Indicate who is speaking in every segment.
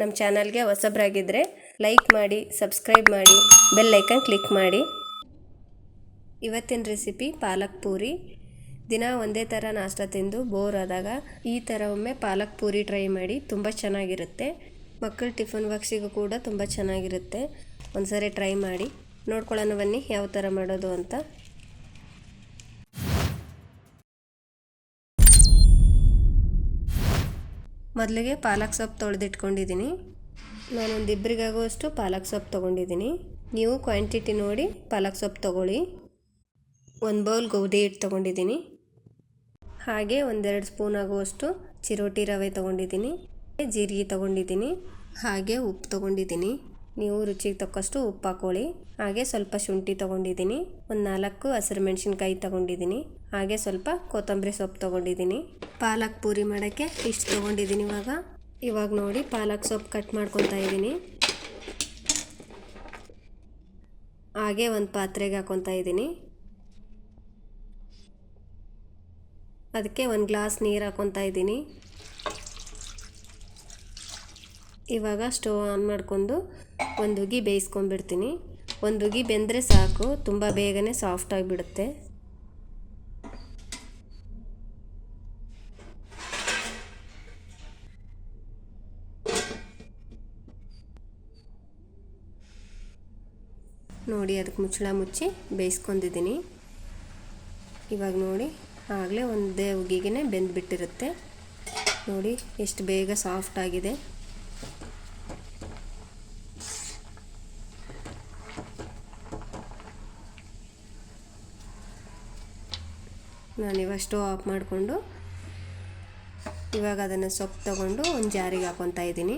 Speaker 1: ನಮ್ಮ ಚಾನಲ್ಗೆ ಹೊಸಬ್ರಾಗಿದ್ದರೆ ಲೈಕ್ ಮಾಡಿ, ಸಬ್ಸ್ಕ್ರೈಬ್ ಮಾಡಿ, ಬೆಲ್ ಐಕನ್ ಕ್ಲಿಕ್ ಮಾಡಿ. ಇವತ್ತಿನ ರೆಸಿಪಿ ಪಾಲಕ್ ಪೂರಿ. ದಿನ ಒಂದೇ ಥರ ನಾಷ್ಟ ತಿಂದು ಬೋರ್ ಆದಾಗ ಈ ಥರ ಒಮ್ಮೆ ಪಾಲಕ್ ಪೂರಿ ಟ್ರೈ ಮಾಡಿ ತುಂಬ ಚೆನ್ನಾಗಿರುತ್ತೆ. ಮಕ್ಕಳ ಟಿಫನ್ ಬಾಕ್ಸಿಗೂ ಕೂಡ ತುಂಬ ಚೆನ್ನಾಗಿರುತ್ತೆ. ಒಂದ್ಸರಿ ಟ್ರೈ ಮಾಡಿ. ನೋಡ್ಕೊಳ್ಳೋಣ ಬನ್ನಿ ಯಾವ ಥರ ಮಾಡೋದು ಅಂತ. ಮೊದಲಿಗೆ ಪಾಲಕ್ ಸೊಪ್ಪು ತೊಳೆದಿಟ್ಕೊಂಡಿದ್ದೀನಿ. ನಾನೊಂದು ಇಬ್ಬರಿಗಾಗುವಷ್ಟು ಪಾಲಕ್ ಸೊಪ್ಪು ತೊಗೊಂಡಿದ್ದೀನಿ. ನೀವು ಕ್ವಾಂಟಿಟಿ ನೋಡಿ, ಪಾಲಕ್ ಸೊಪ್ಪು ತೊಗೊಳ್ಳಿ. ಒಂದು ಬೌಲ್ ಗೋಧಿ ಹಿಟ್ಟು ತೊಗೊಂಡಿದ್ದೀನಿ. ಹಾಗೆ ಒಂದೆರಡು ಸ್ಪೂನ್ ಆಗುವಷ್ಟು ಚಿರೋಟಿ ರವೆ ತೊಗೊಂಡಿದ್ದೀನಿ. ಜೀರಿಗೆ ತೊಗೊಂಡಿದ್ದೀನಿ. ಹಾಗೆ ಉಪ್ಪು ತೊಗೊಂಡಿದ್ದೀನಿ. ನೀವು ರುಚಿಗೆ ತಕ್ಕಷ್ಟು ಉಪ್ಪು ಹಾಕೊಳ್ಳಿ. ಹಾಗೆ ಸ್ವಲ್ಪ ಶುಂಠಿ ತೊಗೊಂಡಿದ್ದೀನಿ. ಒಂದು ನಾಲ್ಕು ಹಸಿರು ಮೆಣಸಿನ್ಕಾಯಿ ತೊಗೊಂಡಿದ್ದೀನಿ. ಹಾಗೆ ಸ್ವಲ್ಪ ಕೊತ್ತಂಬರಿ ಸೊಪ್ಪು ತೊಗೊಂಡಿದ್ದೀನಿ. ಪಾಲಕ್ ಪೂರಿ ಮಾಡೋಕ್ಕೆ ಇಷ್ಟು ತೊಗೊಂಡಿದ್ದೀನಿ ಇವಾಗ. ಇವಾಗ ನೋಡಿ ಪಾಲಕ್ ಸೊಪ್ಪು ಕಟ್ ಮಾಡ್ಕೊತಾ ಇದ್ದೀನಿ. ಹಾಗೆ ಒಂದು ಪಾತ್ರೆಗೆ ಹಾಕೊತಾ ಇದ್ದೀನಿ. ಅದಕ್ಕೆ ಒಂದು ಗ್ಲಾಸ್ ನೀರು ಹಾಕೊತಾ ಇದ್ದೀನಿ. ಇವಾಗ ಸ್ಟವ್ ಆನ್ ಮಾಡ್ಕೊಂಡು ಒಂದು ಉಗಿ ಬೇಯಿಸ್ಕೊಂಡ್ಬಿಡ್ತೀನಿ. ಒಂದು ಉಗಿ ಬೆಂದರೆ ಸಾಕು, ತುಂಬ ಬೇಗನೆ ಸಾಫ್ಟ್ ಆಗಿಬಿಡುತ್ತೆ. ನೋಡಿ, ಅದಕ್ಕೆ ಮುಚ್ಚಳ ಮುಚ್ಚಿ ಬೇಯಿಸ್ಕೊಂಡಿದ್ದೀನಿ. ಇವಾಗ ನೋಡಿ, ಆಗಲೇ ಒಂದೇ ಉಗಿಗೆ ಬೆಂದ್ಬಿಟ್ಟಿರುತ್ತೆ. ನೋಡಿ, ಎಷ್ಟು ಬೇಗ ಸಾಫ್ಟ್ ಆಗಿದೆ. ನಾನು ಇವಾಗ ಸ್ಟವ್ ಆಫ್ ಮಾಡಿಕೊಂಡು ಇವಾಗ ಅದನ್ನು ಸೊಪ್ಪು ತಗೊಂಡು ಒಂದು ಜಾರಿಗೆ ಹಾಕೊತಾ ಇದ್ದೀನಿ.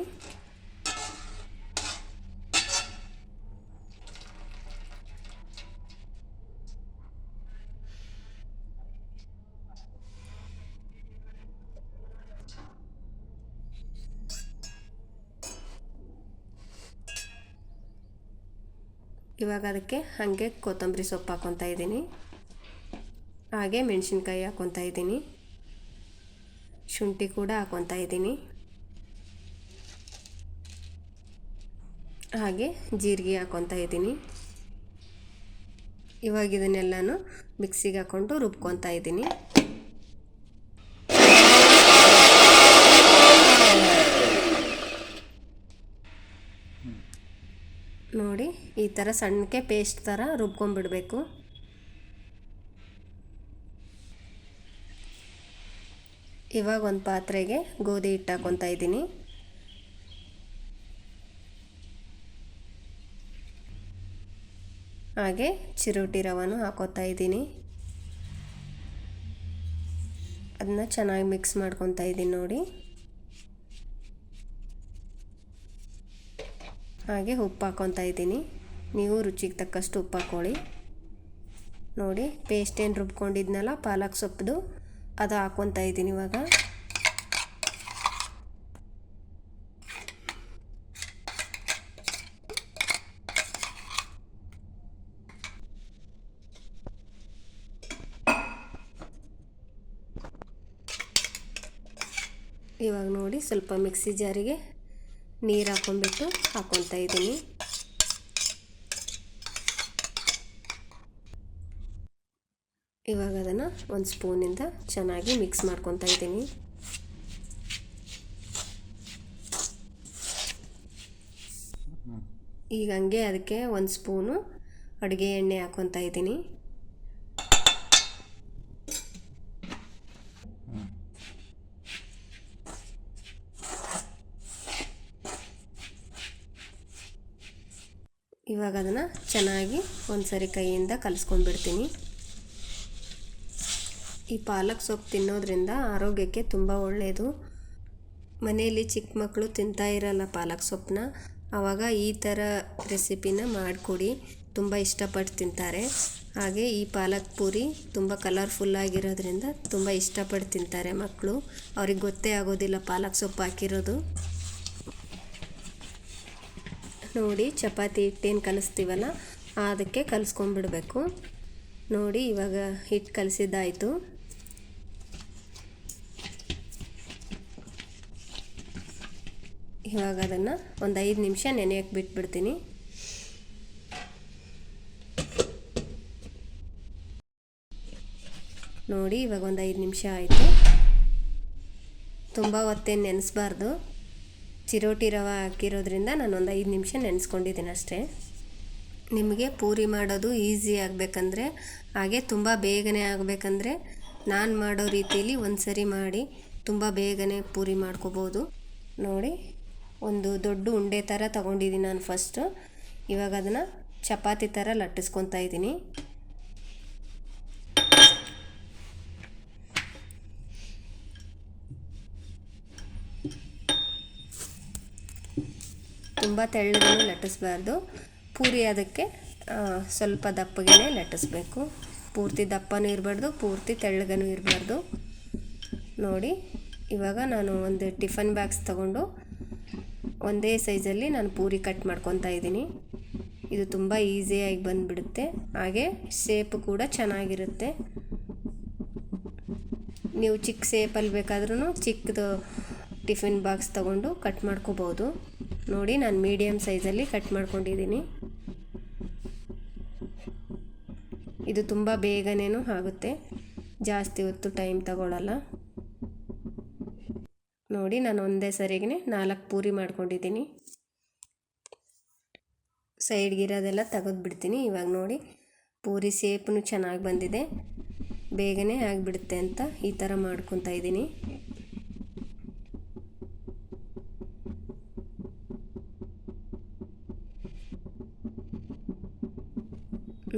Speaker 1: ಇವಾಗ ಅದಕ್ಕೆ ಹಾಗೆ ಕೊತ್ತಂಬರಿ ಸೊಪ್ಪು ಹಾಕೊತಾ ಇದ್ದೀನಿ. ಹಾಗೆ ಮೆಣಸಿನ್ಕಾಯಿ ಹಾಕೊತಾ ಇದ್ದೀನಿ. ಶುಂಠಿ ಕೂಡ ಹಾಕೊತಾ ಇದ್ದೀನಿ. ಹಾಗೆ ಜೀರಿಗೆ ಹಾಕೊತಾ ಇದ್ದೀನಿ. ಇವಾಗ ಇದನ್ನೆಲ್ಲನೂ ಮಿಕ್ಸಿಗೆ ಹಾಕ್ಕೊಂಡು ರುಬ್ಕೊತಾ ಇದ್ದೀನಿ. ನೋಡಿ ಈ ಥರ ಸಣ್ಣಕ್ಕೆ ಪೇಸ್ಟ್ ಥರ ರುಬ್ಕೊಂಡ್ಬಿಡಬೇಕು ಇವಾಗ ಒಂದು ಪಾತ್ರೆಗೆ ಗೋಧಿ ಹಿಟ್ಟು ಹಾಕೊತಾ ಇದ್ದೀನಿ. ಹಾಗೆ ಚಿರೋಟಿ ರವನು ಹಾಕೋತಾ ಇದ್ದೀನಿ. ಅದನ್ನ ಚೆನ್ನಾಗಿ ಮಿಕ್ಸ್ ಮಾಡ್ಕೊತಾ ಇದ್ದೀನಿ ನೋಡಿ. ಹಾಗೆ ಉಪ್ಪು ಹಾಕೊತಾ ಇದ್ದೀನಿ. ನೀವು ರುಚಿಗೆ ತಕ್ಕಷ್ಟು ಉಪ್ಪು ಹಾಕ್ಕೊಳ್ಳಿ ನೋಡಿ ಪೇಸ್ಟ್ ಏನು ರುಬ್ಕೊಂಡಿದ್ನಲ್ಲ, ಪಾಲಕ್ ಸೊಪ್ಪದು ಅದು ಹಾಕ್ಕೊತಾ ಇದ್ದೀನಿ ಇವಾಗ. ಇವಾಗ ನೋಡಿ, ಸ್ವಲ್ಪ ಮಿಕ್ಸಿ ಜಾರಿಗೆ ನೀರು ಹಾಕ್ಕೊಂಡ್ಬಿಟ್ಟು ಹಾಕ್ಕೊತಾ ಇದ್ದೀನಿ. ಇವಾಗ ಅದನ್ನು ಒಂದು ಸ್ಪೂನಿಂದ ಚೆನ್ನಾಗಿ ಮಿಕ್ಸ್ ಮಾಡ್ಕೊತಾ ಇದ್ದೀನಿ. ಈಗ ಹಂಗೆ ಅದಕ್ಕೆ ಒಂದು ಸ್ಪೂನು ಅಡುಗೆ ಎಣ್ಣೆ ಹಾಕ್ಕೊತಾ ಇದ್ದೀನಿ. ಇವಾಗ ಅದನ್ನು ಚೆನ್ನಾಗಿ ಒಂದು ಸರಿ ಕೈಯಿಂದ ಕಲಿಸ್ಕೊಂಡ್ಬಿಡ್ತೀನಿ. ಈ ಪಾಲಕ್ ಸೊಪ್ಪು ತಿನ್ನೋದ್ರಿಂದ ಆರೋಗ್ಯಕ್ಕೆ ತುಂಬ ಒಳ್ಳೆಯದು ಮನೆಯಲ್ಲಿ ಚಿಕ್ಕ ಮಕ್ಕಳು ತಿಂತಾ ಇರಲ್ಲ ಪಾಲಕ್ ಸೊಪ್ಪನ್ನ. ಆವಾಗ ಈ ಥರ ರೆಸಿಪಿನ ಮಾಡಿಕೊಡಿ. ತುಂಬ ಇಷ್ಟಪಟ್ಟು ತಿಂತಾರೆ. ಹಾಗೆ ಈ ಪಾಲಕ್ ಪೂರಿ ತುಂಬ ಕಲರ್ಫುಲ್ಲಾಗಿರೋದ್ರಿಂದ ತುಂಬ ಇಷ್ಟಪಟ್ಟು ತಿಂತಾರೆ ಮಕ್ಕಳು. ಅವ್ರಿಗೆ ಗೊತ್ತೇ ಆಗೋದಿಲ್ಲ ಪಾಲಕ್ ಸೊಪ್ಪು ಹಾಕಿರೋದು. ನೋಡಿ, ಚಪಾತಿ ಹಿಟ್ಟೇನು ಕಲಿಸ್ತೀವಲ್ಲ, ಅದಕ್ಕೆ ಕಲಿಸ್ಕೊಂಡ್ಬಿಡ್ಬೇಕು. ನೋಡಿ, ಇವಾಗ ಹಿಟ್ಟು ಕಲಸಿದ್ದಾಯಿತು. ಇವಾಗ ಅದನ್ನು ಒಂದು ಐದು ನಿಮಿಷ ನೆನೆಯೋಕ್ಕೆ ಬಿಟ್ಬಿಡ್ತೀನಿ. ನೋಡಿ, ಇವಾಗ ಒಂದು ಐದು ನಿಮಿಷ ಆಯಿತು. ತುಂಬ ಹೊತ್ತೇನು ನೆನೆಸ್ಬಾರ್ದು. ಚಿರೋಟಿ ರವೆ ಹಾಕಿರೋದ್ರಿಂದ ನಾನು ಒಂದು ಐದು ನಿಮಿಷ ನೆನೆಸ್ಕೊಂಡಿದ್ದೀನಿ ಅಷ್ಟೇ. ನಿಮಗೆ ಪೂರಿ ಮಾಡೋದು ಈಸಿ ಆಗಬೇಕಂದ್ರೆ, ಹಾಗೆ ತುಂಬ ಬೇಗನೆ ಆಗಬೇಕಂದ್ರೆ ನಾನು ಮಾಡೋ ರೀತಿಯಲ್ಲಿ ಒಂದು ಸರಿ ಮಾಡಿ ತುಂಬ ಬೇಗನೆ ಪೂರಿ ಮಾಡ್ಕೋಬೋದು. ನೋಡಿ ಒಂದು ದೊಡ್ಡ ಉಂಡೆ ಥರ ತೊಗೊಂಡಿದ್ದೀನಿ ನಾನು ಫಸ್ಟು ಇವಾಗ ಅದನ್ನು ಚಪಾತಿ ಥರ ಲಟ್ಟಿಸ್ಕೊತಾ ಇದ್ದೀನಿ. ತುಂಬ ತೆಳ್ಳಗೂ ಲಟ್ಟಿಸ್ಬಾರ್ದು. ಪೂರಿ ಅದಕ್ಕೆ ಸ್ವಲ್ಪ ದಪ್ಪಗೇ ಲಟ್ಟಿಸ್ಬೇಕು. ಪೂರ್ತಿ ದಪ್ಪನೂ ಇರಬಾರ್ದು, ಪೂರ್ತಿ ತೆಳ್ಳಗನೂ ಇರಬಾರ್ದು. ನೋಡಿ, ಇವಾಗ ನಾನು ಒಂದು ಟಿಫನ್ ಬ್ಯಾಗ್ಸ್ ತಗೊಂಡು ಒಂದೇ ಸೈಜಲ್ಲಿ ನಾನು ಪೂರಿ ಕಟ್ ಮಾಡ್ಕೊತಾ ಇದ್ದೀನಿ. ಇದು ತುಂಬ ಈಸಿಯಾಗಿ ಬಂದುಬಿಡುತ್ತೆ. ಹಾಗೆ ಶೇಪ್ ಕೂಡ ಚೆನ್ನಾಗಿರುತ್ತೆ. ನೀವು ಚಿಕ್ಕ ಸೇಪಲ್ಲಿ ಬೇಕಾದ್ರೂ ಚಿಕ್ಕದು ಟಿಫಿನ್ ಬಾಕ್ಸ್ ತಗೊಂಡು ಕಟ್ ಮಾಡ್ಕೋಬೋದು. ನೋಡಿ, ನಾನು ಮೀಡಿಯಮ್ ಸೈಜಲ್ಲಿ ಕಟ್ ಮಾಡ್ಕೊಂಡಿದ್ದೀನಿ. ಇದು ತುಂಬ ಬೇಗನೇ ಆಗುತ್ತೆ. ಜಾಸ್ತಿ ಹೊತ್ತು ಟೈಮ್ ತಗೊಳ್ಳಲ್ಲ ನೋಡಿ ನಾನು ಒಂದೇ ಸರಿಗೆ ನಾಲ್ಕು ಪೂರಿ ಮಾಡ್ಕೊಂಡಿದ್ದೀನಿ. ಸೈಡ್ಗಿರೋದೆಲ್ಲ ತೆಗೆದು ಬಿಡ್ತೀನಿ. ಇವಾಗ ನೋಡಿ ಪೂರಿ ಸೇಪು ಚೆನ್ನಾಗಿ ಬಂದಿದೆ. ಬೇಗನೆ ಆಗಿಬಿಡುತ್ತೆ ಅಂತ ಈ ಥರ ಮಾಡ್ಕೊತಾ ಇದ್ದೀನಿ.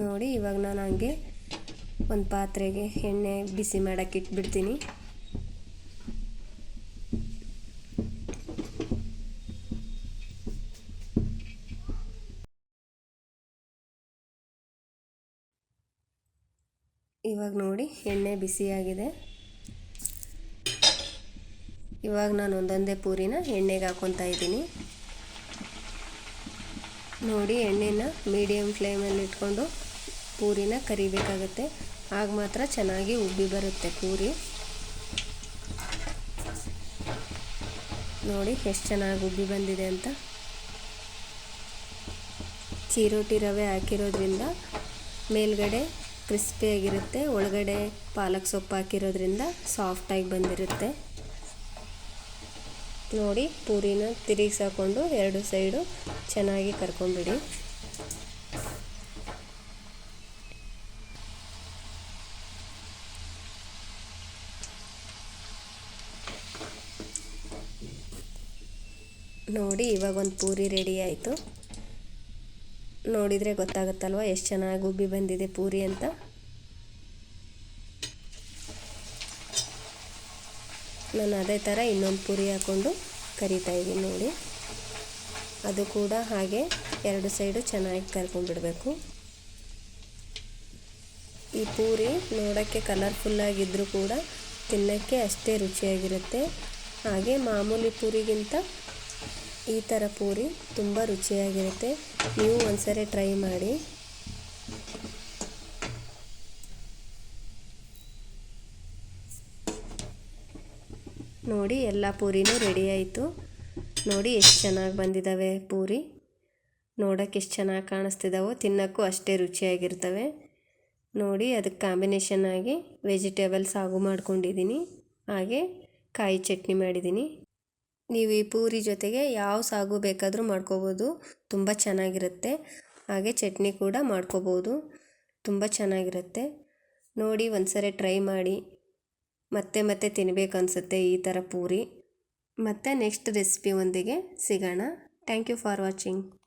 Speaker 1: ನೋಡಿ ಇವಾಗ ನಾನು ಹಂಗೆ ಒಂದು ಪಾತ್ರೆಗೆ ಎಣ್ಣೆ ಬಿಸಿ ಮಾಡೋಕ್ಕೆ ಇಟ್ಬಿಡ್ತೀನಿ. ಇವಾಗ ನೋಡಿ, ಎಣ್ಣೆ ಬಿಸಿಯಾಗಿದೆ. ಇವಾಗ ನಾನು ಒಂದೊಂದೇ ಪೂರಿನ ಎಣ್ಣೆಗೆ ಹಾಕ್ಕೊತಾ ಇದ್ದೀನಿ. ನೋಡಿ, ಎಣ್ಣೆನ ಮೀಡಿಯಮ್ ಫ್ಲೇಮಲ್ಲಿ ಇಟ್ಕೊಂಡು ಪೂರಿನ ಕರಿಬೇಕಾಗುತ್ತೆ. ಆಗ ಮಾತ್ರ ಚೆನ್ನಾಗಿ ಉಬ್ಬಿ ಬರುತ್ತೆ ಪೂರಿ. ನೋಡಿ, ಎಷ್ಟು ಚೆನ್ನಾಗಿ ಉಬ್ಬಿ ಬಂದಿದೆ ಅಂತ. ಚಿರೋಟಿ ರವೆ ಹಾಕಿರೋದ್ರಿಂದ ಮೇಲ್ಗಡೆ ಕ್ರಿಸ್ಪಿಯಾಗಿರುತ್ತೆ. ಒಳಗಡೆ ಪಾಲಕ್ ಸೊಪ್ಪು ಹಾಕಿರೋದ್ರಿಂದ ಸಾಫ್ಟಾಗಿ ಬಂದಿರುತ್ತೆ. ನೋಡಿ, ಪೂರಿನ ತಿರುಗಿಸಾಕೊಂಡು ಎರಡು ಸೈಡು ಚೆನ್ನಾಗಿ ಕರ್ಕೊಂಬಿಡಿ. ನೋಡಿ, ಇವಾಗ ಒಂದು ಪೂರಿ ರೆಡಿ ಆಯಿತು. ನೋಡಿದರೆ ಗೊತ್ತಾಗುತ್ತಲ್ವ? ಎಷ್ಟು ಚೆನ್ನಾಗಿ ಉಬ್ಬಿ ಬಂದಿದೆ ಪೂರಿ ಅಂತ. ನಾನು ಅದೇ ಥರ ಇನ್ನೊಂದು ಪೂರಿ ಹಾಕ್ಕೊಂಡು ಕರಿತಾ ಇದ್ದೀನಿ ನೋಡಿ. ಅದು ಕೂಡ ಹಾಗೆ ಎರಡು ಸೈಡು ಚೆನ್ನಾಗಿ ಕರ್ಕೊಂಡ್ಬಿಡಬೇಕು. ಈ ಪೂರಿ ನೋಡೋಕ್ಕೆ ಕಲರ್ಫುಲ್ಲಾಗಿದ್ದರೂ ಕೂಡ ತಿನ್ನೋಕ್ಕೆ ಅಷ್ಟೇ ರುಚಿಯಾಗಿರುತ್ತೆ. ಹಾಗೆ ಮಾಮೂಲಿ ಪೂರಿಗಿಂತ ಈ ಥರ ಪೂರಿ ತುಂಬ ರುಚಿಯಾಗಿರುತ್ತೆ. ನೀವು ಒಂದ್ಸರಿ ಟ್ರೈ ಮಾಡಿ. ನೋಡಿ, ಎಲ್ಲ ಪೂರಿನೂ ರೆಡಿ ಆಯಿತು. ನೋಡಿ, ಎಷ್ಟು ಚೆನ್ನಾಗಿ ಬಂದಿದ್ದಾವೆ ಪೂರಿ. ನೋಡೋಕ್ಕೆ ಎಷ್ಟು ಚೆನ್ನಾಗಿ ಕಾಣಿಸ್ತಿದ್ದಾವೋ ತಿನ್ನೋಕ್ಕೂ ಅಷ್ಟೇ ರುಚಿಯಾಗಿರ್ತವೆ. ನೋಡಿ ಅದಕ್ಕೆ ಕಾಂಬಿನೇಷನ್ ಆಗಿ ವೆಜಿಟೇಬಲ್ಸ್ ಸಾಗು ಮಾಡ್ಕೊಂಡಿದ್ದೀನಿ ಹಾಗೆ ಕಾಯಿ ಚಟ್ನಿ ಮಾಡಿದ್ದೀನಿ ನೀವು ಈ ಪೂರಿ ಜೊತೆಗೆ ಯಾವ ಸಾಗು ಬೇಕಾದರೂ ಮಾಡ್ಕೋಬೋದು. ತುಂಬ ಚೆನ್ನಾಗಿರುತ್ತೆ. ಹಾಗೆ ಚಟ್ನಿ ಕೂಡ ಮಾಡ್ಕೋಬೋದು. ತುಂಬ ಚೆನ್ನಾಗಿರುತ್ತೆ. ನೋಡಿ ಒಂದ್ಸರಿ ಟ್ರೈ ಮಾಡಿ. ಮತ್ತೆ ಮತ್ತೆ ತಿನ್ನಬೇಕು ಅನಿಸುತ್ತೆ ಈ ಥರ ಪೂರಿ. ಮತ್ತು ನೆಕ್ಸ್ಟ್ ರೆಸಿಪಿ ಒಂದಿಗೆ ಸಿಗೋಣ. Thank you for watching.